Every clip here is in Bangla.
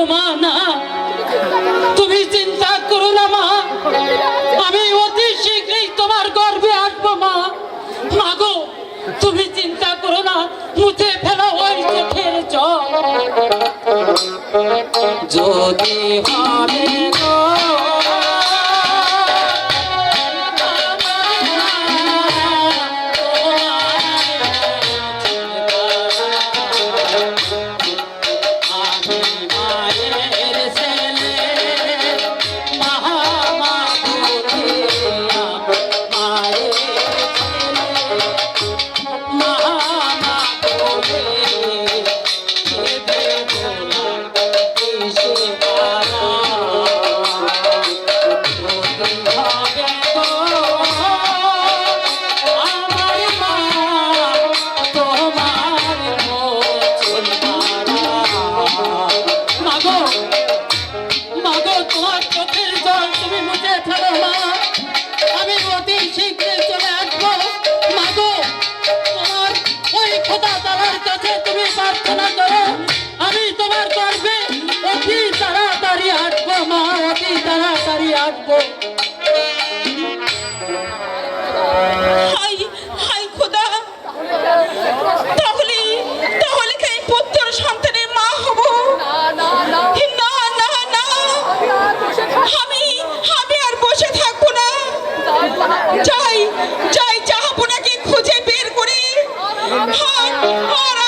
গো মা না তুমি চিন্তা করো না, মা। আমি অতি শীঘ্রই তোমার গর্বে আসব, মা। মা গো, তুমি চিন্তা করো না, মুছে ফেলা ওই চোখের চল যদি হয় দাঁড়িয়ে আঁকবো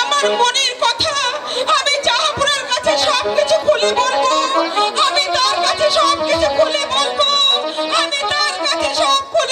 আমার মনের কথা আমি জাহাপুরের কাছে সবকিছু খুলে বলব।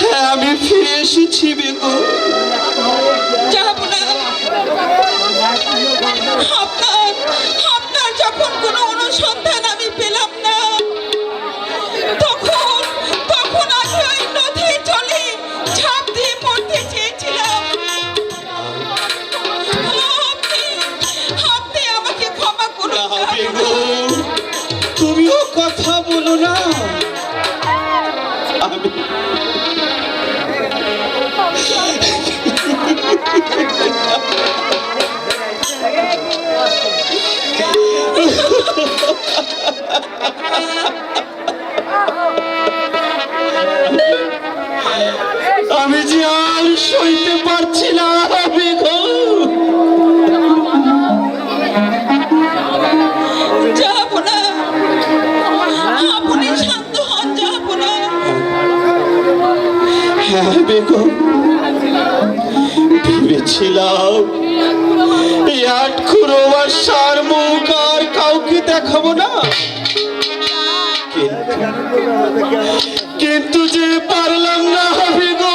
হ্যাঁ আমি ফিরে এসেছি বেগো যাব না। আপনার আপনার যখন কোনো অনুসন্ধান আমি পেলাম না, তখন তখন আমি ওই নদী চলে ঝাঁপ দিয়ে মরতে চেয়েছিলাম। আপনি আমাকে ক্ষমা করুন। তুমিও কথা বলো না। হ্যাঁ বেগম ভেবেছিলাম সার মুখ আর কাউকে দেখাবো না। কিন্তু- যে পারলাম না হবে পারলাম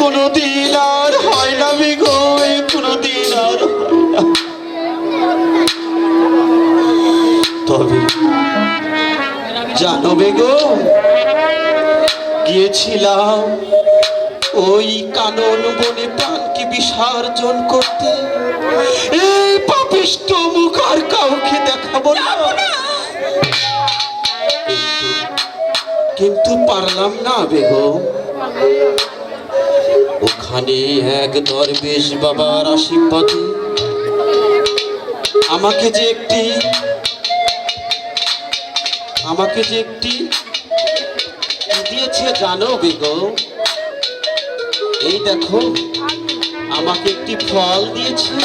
কোনো দিন আর হয় না বেগো, এ কোনো দিন আর তবে জানো বেগো, গিয়েছিলাম ওই কানন বনে প্রাণকে বিসর্জন করতে। এই পাপিষ্ট মুখ আর কাউকে দেখাবো না। কিন্তু- পারলাম না বেগম ওখানে এক দরবেশ বাবার আশীর্বাদে। আমাকে যে একটি আমাকে যে একটি দিয়েছে জানো বেগম এই দেখো আমাকে একটি ফল দিয়েছে?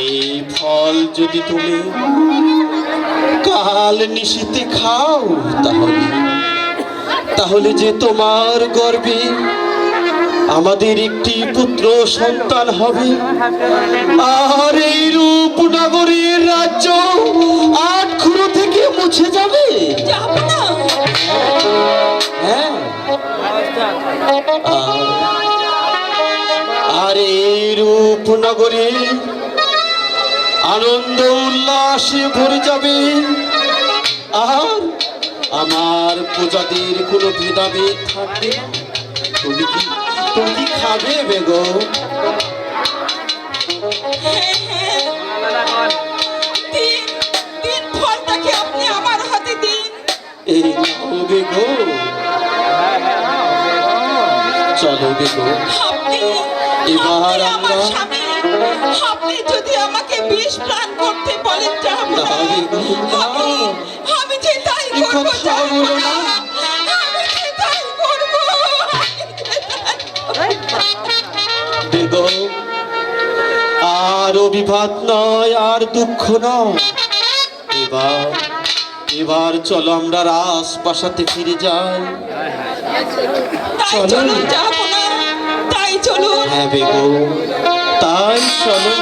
এই ফল যদি তুমি কাল নিশিতে খাও তাহলে তাহলে যে তোমার গর্বে আমাদের একটি পুত্র সন্তান হবে, আর এই রূপনগরীর রাজ্য রূপনগরী আনন্দ, উল্লাসে, ভরে যাবে। আর আমার প্রজাদের কোনো ভেদাভেদ থাকবে তুমি কি, তুমি খাবে নাও চলো আপনি এবার আমরা- আপনি যদি আমাকে বিষ প্রাণ করতে বলেন। আমি- যে তাই করব আর অভিভাত নয় আর দুঃখ নয়। এবার এবার চলো আমরা রাজপ্রাসাদে ফিরে যাই। তাই চলো। চলুন যাব না তাই চলুন। হ্যাঁ বেগম। তাই চলো